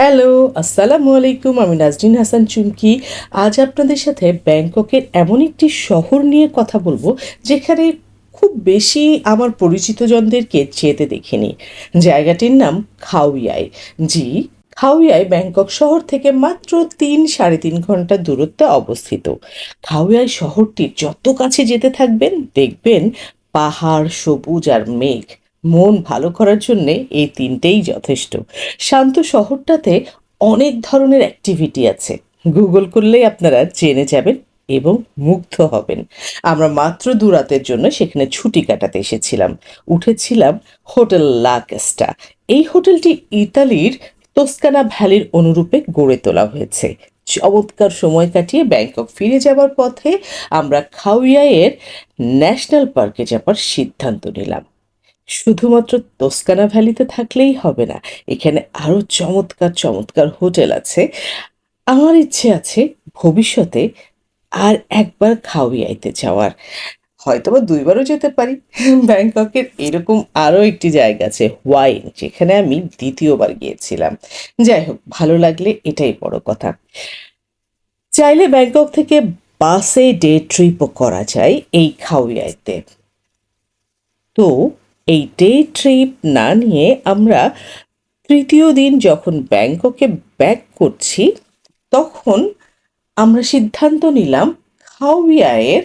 Hello, আসসালামু আলাইকুম, আমি নাজরিন হাসান চুমকি। আজ আপনাদের সাথে ব্যাংককের এমন একটি শহর নিয়ে কথা বলব, যেখানে খুব বেশি আমার পরিচিতজনদেরকে যেতে দেখিনি। জায়গাটির নাম খাউয়াই জি খাউয়াই ব্যাংকক শহর থেকে মাত্র তিন সাড়ে তিন ঘণ্টা দূরত্বে অবস্থিত। খাউয়াই শহরটির যত কাছে যেতে থাকবেন, দেখবেন পাহাড়, সবুজ আর মেঘ। মন ভালো করার জন্যে এই তিনটেই যথেষ্ট। শান্ত শহরটাতে অনেক ধরনের অ্যাক্টিভিটি আছে। গুগল করলেই আপনারা জেনে যাবেন এবং মুগ্ধ হবেন। আমরা মাত্র দু রাতের জন্য সেখানে ছুটি কাটাতে এসেছিলাম। উঠেছিলাম হোটেল লাকেস্টা। এই হোটেলটি ইতালির তোস্কানা ভ্যালির অনুরূপে গড়ে তোলা হয়েছে। চমৎকার সময় কাটিয়ে ব্যাংকক ফিরে যাবার পথে আমরা খাউয়াইয়ের ন্যাশনাল পার্কে যাবার সিদ্ধান্ত নিলাম। শুধুমাত্র তোস্কানা ভ্যালিতে থাকলেই হবে না, এখানে আরও চমৎকার চমৎকার হোটেল আছে। আমার ইচ্ছে আছে ভবিষ্যতে আর একবার খাওয়াইতে যাওয়ার। হয়তো বা দুইবারও যেতে পারি। ব্যাংককের এরকম আরও একটি জায়গা আছে, ওয়াইন, যেখানে আমি দ্বিতীয়বার গিয়েছিলাম। যাই হোক, ভালো লাগলে এটাই বড় কথা। চাইলে ব্যাংকক থেকে বাসে ডে ট্রিপও করা যায় এই খাওয়াইতে। তো এই ডে ট্রিপ না নিয়ে আমরা তৃতীয় দিন যখন ব্যাংককে ব্যাক করছি, তখন আমরা সিদ্ধান্ত নিলাম খাওয়াইয়ের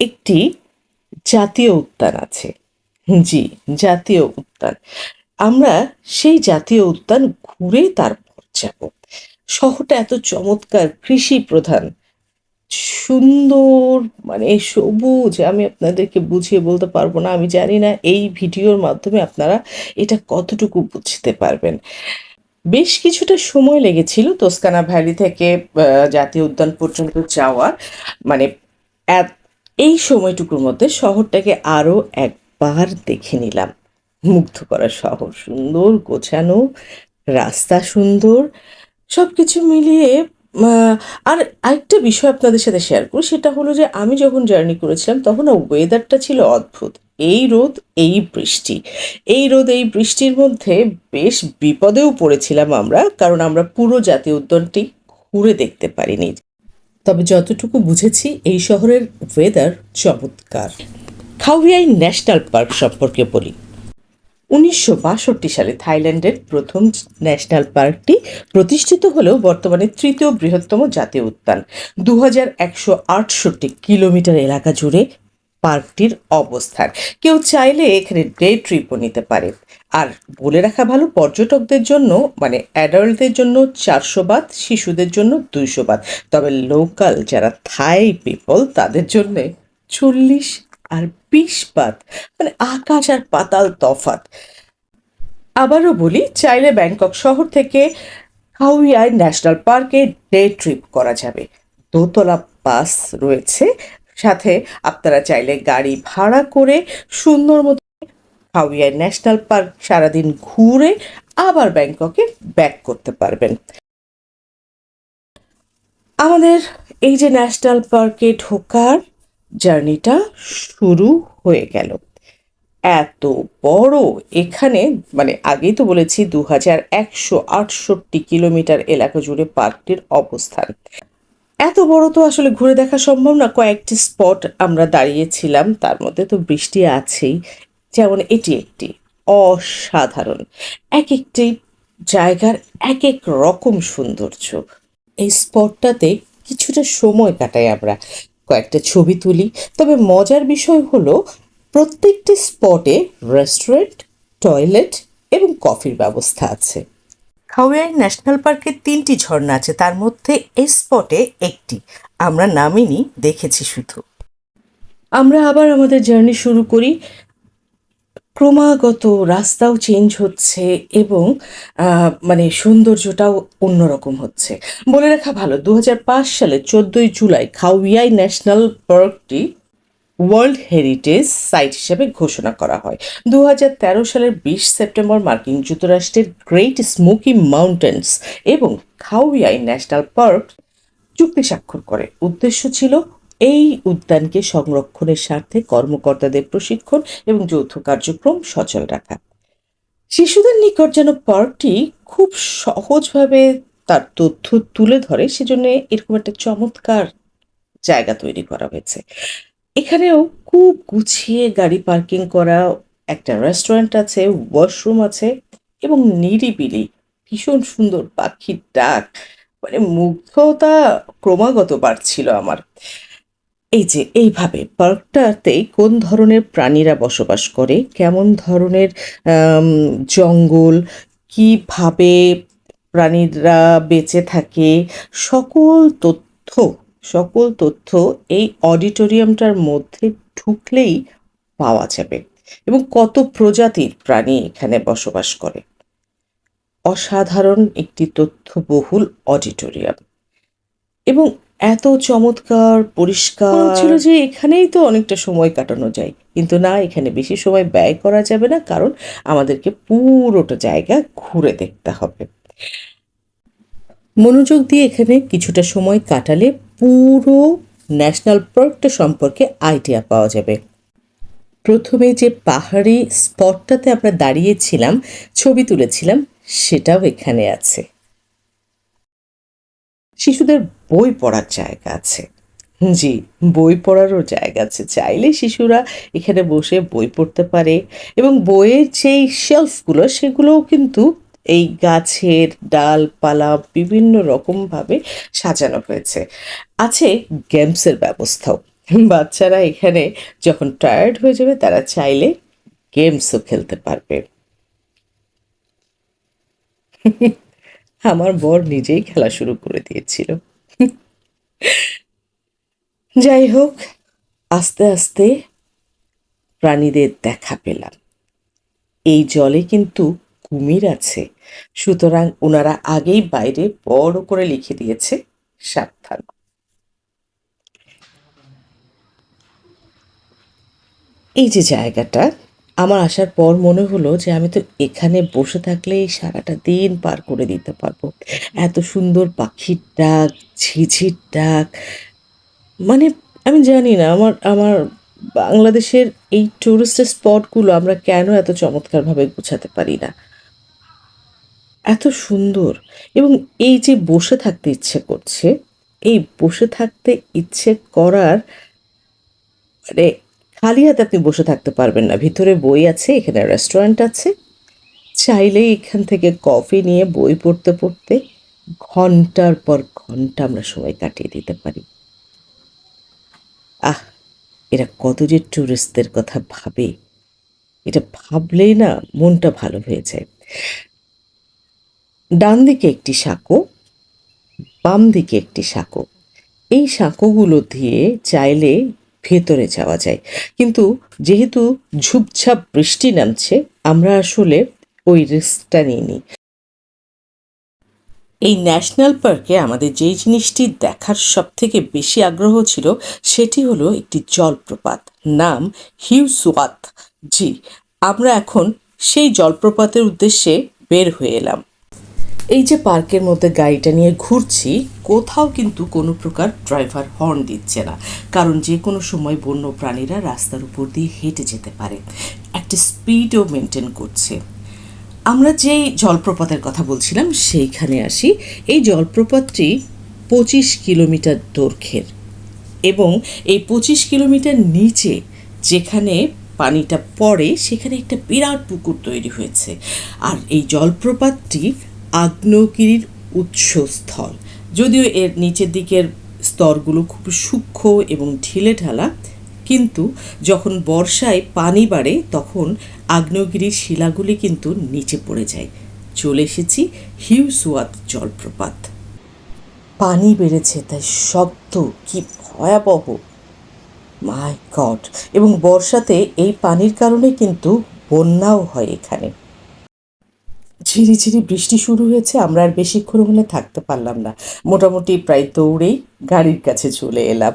একটি জাতীয় উদ্যান আছে। জি, জাতীয় উদ্যান। আমরা সেই জাতীয় উদ্যান ঘুরে তারপর যাব। শহরটা এত চমৎকার কৃষি প্রধান সুন্দর মানে সবুজ, আমি আপনাদেরকে বুঝিয়ে বলতে পারব না, আমি জানি না এই ভিডিওর মাধ্যমে আপনারা এটা কতটুকু বুঝতে পারবেন। বেশ কিছুটা সময় লেগেছিল তোস্কানা ভ্যালি থেকে জাতীয় উদ্যান পর্যন্ত যাওয়ার মানে এই সময়টুকুর মধ্যে শহরটাকে আরও একবার দেখে নিলাম। মুগ্ধ করা শহর, সুন্দর গোছানো, রাস্তা সুন্দর সব কিছু মিলিয়ে আর আরেকটা বিষয় আপনাদের সাথে শেয়ার করি, সেটা হলো যে আমি যখন জার্নি করেছিলাম, তখন ওয়েদারটা ছিল অদ্ভুত। এই রোদ, এই বৃষ্টি। এই রোদ, এই বৃষ্টির মধ্যে বেশ বিপদেও পড়েছিলাম আমরা, কারণ আমরা পুরো জাতীয় উদ্যানটি ঘুরে দেখতে পারিনি। তবে যতটুকু বুঝেছি, এই শহরের ওয়েদার চমৎকার। খাউয়াই ন্যাশনাল পার্ক সম্পর্কে বলি। উনিশশো বাষট্টি সালে থাইল্যান্ডের প্রথম ন্যাশনাল পার্কটি প্রতিষ্ঠিত হলেও বর্তমানে তৃতীয় বৃহত্তম জাতীয় উদ্যান। দু হাজার একশো আটষট্টি কিলোমিটার এলাকা জুড়ে পার্কটির অবস্থান। কেউ চাইলে এখানে ডে ট্রিপও নিতে পারে। আর বলে রাখা ভালো, পর্যটকদের জন্য মানে অ্যাডাল্টদের জন্য চারশো বাত শিশুদের জন্য দুইশো বাদ। তবে লোকাল যারা থাই পিপল, তাদের জন্যে চল্লিশ আর বিষপাত মানে আকাশ আর পাতাল তফাত আবারও বলি, চাইলে ব্যাংকক শহর থেকে খাউয়াই ন্যাশনাল পার্কে ডে ট্রিপ করা যাবে। দোতলা বাস রয়েছে, সাথে আপনারা চাইলে গাড়ি ভাড়া করে সুন্দর মতো খাউয়াই ন্যাশনাল পার্ক সারাদিন ঘুরে আবার ব্যাংককে ব্যাক করতে পারবেন। আমাদের এই যে ন্যাশনাল পার্কে ঢোকার জার্নিটা শুরু হয়ে গেল। এত বড় এখানে মানে আগেই তো বলেছি দু হাজার একশো আটষট্টি কিলোমিটার এলাকা জুড়ে পার্কটির অবস্থান। এত বড় তো আসলে ঘুরে দেখা সম্ভব না, কয়েকটি স্পট আমরা দাঁড়িয়েছিলাম, তার মধ্যে তো বৃষ্টি আছেই। যেমন এটি একটি, অসাধারণ। এক একটি জায়গার এক এক রকম সৌন্দর্য। এই স্পটটাতে কিছুটা সময় কাটাই আমরা। কয়েকটা ছবি তুলি। তবে মজার বিষয় হলো প্রত্যেকটি স্পটে রেস্টুরেন্ট টয়লেট এবং কফির ব্যবস্থা আছে। খাওয়াই ন্যাশনাল পার্কে তিনটি ঝর্ণা আছে তার মধ্যে এই স্পটে একটি। আমরা নামিনি দেখেছি শুধু। আমরা আবার আমাদের জার্নি শুরু করি। ক্রমাগত রাস্তাও চেঞ্জ হচ্ছে এবং মানে সৌন্দর্যটাও অন্যরকম হচ্ছে। বলে রাখা ভালো দু হাজার পাঁচ সালে চোদ্দোই জুলাই খাউয়াই ন্যাশনাল পার্কটি ওয়ার্ল্ড হেরিটেজ সাইট হিসেবে ঘোষণা করা হয়। দু হাজার তেরো সালের বিশ সেপ্টেম্বর মার্কিন যুক্তরাষ্ট্রের গ্রেট স্মোকি মাউন্টেন্স এবং খাউয়াই ন্যাশনাল পার্ক চুক্তি স্বাক্ষর করে। উদ্দেশ্য ছিল এই উদ্যানকে সংরক্ষণের স্বার্থে কর্মকর্তাদের প্রশিক্ষণ এবং যৌথ কার্যক্রম সচল রাখা। শিশুদের নিকট যেন পার্কটি খুব সহজভাবে তার তথ্য তুলে ধরে, সেজন্য এরকম একটা চমৎকার জায়গা তৈরি করা হয়েছে। এখানেও খুব গুছিয়ে গাড়ি পার্কিং করা, একটা রেস্টুরেন্ট আছে, ওয়াশরুম আছে এবং নিরিবিলি, ভীষণ সুন্দর পাখির ডাক। মানে মুগ্ধতা ক্রমাগত বাড়ছিল আমার। এই যে, এইভাবে পার্কটাতে কোন ধরনের প্রাণীরা বসবাস করে? কেমন ধরনের জঙ্গল? কীভাবে প্রাণীরা বেঁচে থাকে? সকল তথ্য সকল তথ্য এই অডিটোরিয়ামটার মধ্যে ঢুকলেই পাওয়া যাবে। এবং কত প্রজাতির প্রাণী এখানে বসবাস করে? অসাধারণ একটি তথ্যবহুল অডিটোরিয়াম। এবং এত চমৎকার, পরিষ্কার। ছিল যে এখানেই তো অনেকটা সময় কাটানো যায়। কিন্তু না, এখানে বেশি সময় ব্যয় করা যাবে না, কারণ আমাদেরকে পুরোটা জায়গা ঘুরে দেখতে হবে। মনোযোগ দিয়ে এখানে কিছুটা সময় কাটালে পুরো ন্যাশনাল পার্কটা সম্পর্কে আইডিয়া পাওয়া যাবে। প্রথমে যে পাহাড়ি স্পটটাতে আমরা দাঁড়িয়েছিলাম, ছবি তুলেছিলাম, সেটাও এখানে আছে। শিশুদের বই পড়ার জায়গা আছে। জি, বই পড়ারও জায়গা আছে। চাইলে শিশুরা এখানে বসে বই পড়তে পারে এবং বইয়ের যেই শেলফগুলো সেগুলোও কিন্তু এই গাছের ডালপালা বিভিন্ন রকমভাবে সাজানো হয়েছে। আছে গেমসের ব্যবস্থাও। বাচ্চারা এখানে যখন টায়ার্ড হয়ে যাবে, তারা চাইলে গেমসও খেলতে পারবে। আমার বর নিজেই খেলা শুরু করে দিয়েছিল। যাই হোক, আস্তে আস্তে প্রাণীদের দেখা পেলাম। এই জলে কিন্তু কুমির আছে। সুতরাং ওনারা আগেই বাইরে বড় করে লিখে দিয়েছে, সাবধান। এই যে জায়গাটা আমার আসার পর মনে হলো যে আমি তো এখানে বসে থাকলেই সারাটা দিন পার করে দিতে পারব। এত সুন্দর পাখির ডাক, ঝিঝির ডাক। মানে আমি জানি না, আমার আমার বাংলাদেশের এই টুরিস্ট স্পটগুলো আমরা কেন এত চমৎকারভাবে গোছাতে পারি না? এত সুন্দর। এবং এই যে বসে থাকতে ইচ্ছে করছে, এই বসে থাকতে ইচ্ছে করার মানে খালি হাতে আপনি বসে থাকতে পারবেন না। ভিতরে বই আছে, এখানে রেস্টুরেন্ট আছে। চাইলেই এখান থেকে কফি নিয়ে বই পড়তে পড়তে ঘণ্টার পর ঘণ্টা আমরা সময় কাটিয়ে দিতে পারি। আহ, এরা কত যে ট্যুরিস্টদের কথা ভাবে। এটা ভাবলেই না মনটা ভালো হয়ে যায়। ডান দিকে একটি সাঁকো বাম দিকে একটি সাঁকো। এই সাঁকোগুলো দিয়ে চাইলে ভেতরে যাওয়া যায়। কিন্তু যেহেতু ঝুপঝাপ বৃষ্টি নামছে, আমরা আসলে ওই রিস্কটা নিইনি। এই ন্যাশনাল পার্কে আমাদের যেই জিনিসটি দেখার সব থেকে বেশি আগ্রহ ছিল, সেটি হলো একটি জলপ্রপাত, নাম হিউসুয়াত জি, আমরা এখন সেই জলপ্রপাতের উদ্দেশ্যে বের হয়ে এলাম। এই যে পার্কের মধ্যে গাড়িটা নিয়ে ঘুরছি, কোথাও কিন্তু কোনো প্রকার ড্রাইভার হর্ন দিচ্ছে না। কারণ যে কোনো সময় বন্য প্রাণীরা রাস্তার উপর দিয়ে হেঁটে যেতে পারে। একটা স্পিডও মেনটেন করছে। আমরা যেই জলপ্রপাতের কথা বলছিলাম, সেইখানে আসি। এই জলপ্রপাতটি পঁচিশ কিলোমিটার দৈর্ঘ্যের এবং এই পঁচিশ কিলোমিটার নিচে যেখানে পানিটা পড়ে, সেখানে একটা বিরাট পুকুর তৈরি হয়েছে। আর এই জলপ্রপাতটি আগ্নেয়গিরির উৎসস্থল। যদিও এর নিচের দিকের স্তরগুলো খুব সূক্ষ্ম এবং ঢিলে ঢালা, কিন্তু যখন বর্ষায় পানি বাড়ে, তখন আগ্নেয়গিরির শিলাগুলি কিন্তু নিচে পড়ে যায়। চলে এসেছি হিউসুয়াত জলপ্রপাত। পানি বেড়েছে, তাই শব্দ কি ভয়াবহ। My god! এবং বর্ষাতে এই পানির কারণে কিন্তু বন্যাও হয় এখানে। ঝিরিঝিরি বৃষ্টি শুরু হয়েছে, আমরা আর বেশিক্ষণ হলে থাকতে পারলাম না। মোটামুটি প্রায় দৌড়েই গাড়ির কাছে চলে এলাম।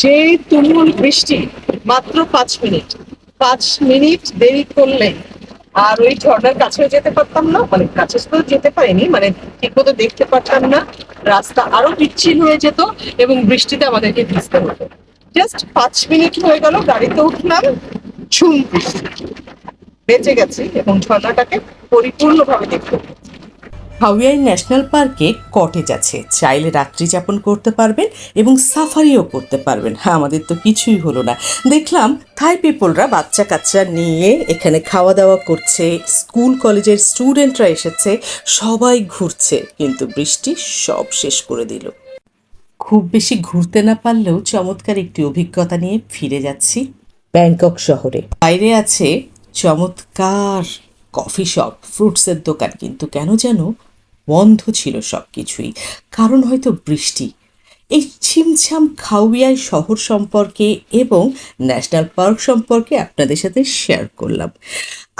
যে তুমুল বৃষ্টি, মাত্র পাঁচ মিনিট। পাঁচ মিনিট দেরি করলে আর ওই ঝর্ণার কাছেও যেতে পারতাম না মানে কাছে তো যেতে পারিনি মানে ঠিক মতো দেখতে পারতাম না। রাস্তা আরও বিচ্ছিন্ন হয়ে যেত এবং বৃষ্টিতে আমাদেরকে ভিজতে হতো। জাস্ট পাঁচ মিনিট হয়ে গেল, গাড়িতে উঠলাম, ঝুম বৃষ্টি। বেঁচে গেছি এবং ঝর্ণাটাকে পরিপূর্ণভাবে দেখতে। হাওয়াই ন্যাশনাল পার্কে কটেজ আছে চাইলে রাত্রি যাপন করতে পারবেন এবং সাফারিও করতে পারবেন। হ্যাঁ আমাদের তো কিছুই হলো না। দেখলাম থাই পিপলরা বাচ্চা কাচ্চা নিয়ে এখানে খাওয়া দাওয়া করছে। স্কুল কলেজের স্টুডেন্টরা এসেছে। সবাই ঘুরছে, কিন্তু বৃষ্টি সব শেষ করে দিল। খুব বেশি ঘুরতে না পারলেও চমৎকার একটি অভিজ্ঞতা নিয়ে ফিরে যাচ্ছি ব্যাংকক শহরে। বাইরে আছে চমৎকার কফি শপ ফ্রুটসের দোকান। কিন্তু কেন যেন বন্ধ ছিল সব কিছুই কারণ হয়তো বৃষ্টি। এই ছিমছাম খাউয়াই শহর সম্পর্কে এবং ন্যাশনাল পার্ক সম্পর্কে আপনাদের সাথে শেয়ার করলাম।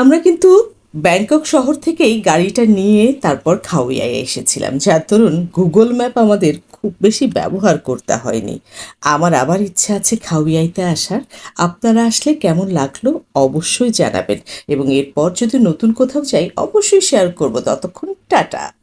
আমরা কিন্তু ব্যাংকক শহর থেকেই গাড়িটা নিয়ে তারপর খাউয়ায় এসেছিলাম। যার দরুন গুগল ম্যাপ আমাদের খুব বেশি ব্যবহার করতে হয়নি। আমার আবার ইচ্ছা আছে খাওয়াইতে আসার। আপনারা আসলে কেমন লাগল অবশ্যই জানাবেন এবং এরপর যদি নতুন কোথাও যাই, অবশ্যই শেয়ার করব। ততক্ষণ টাটা।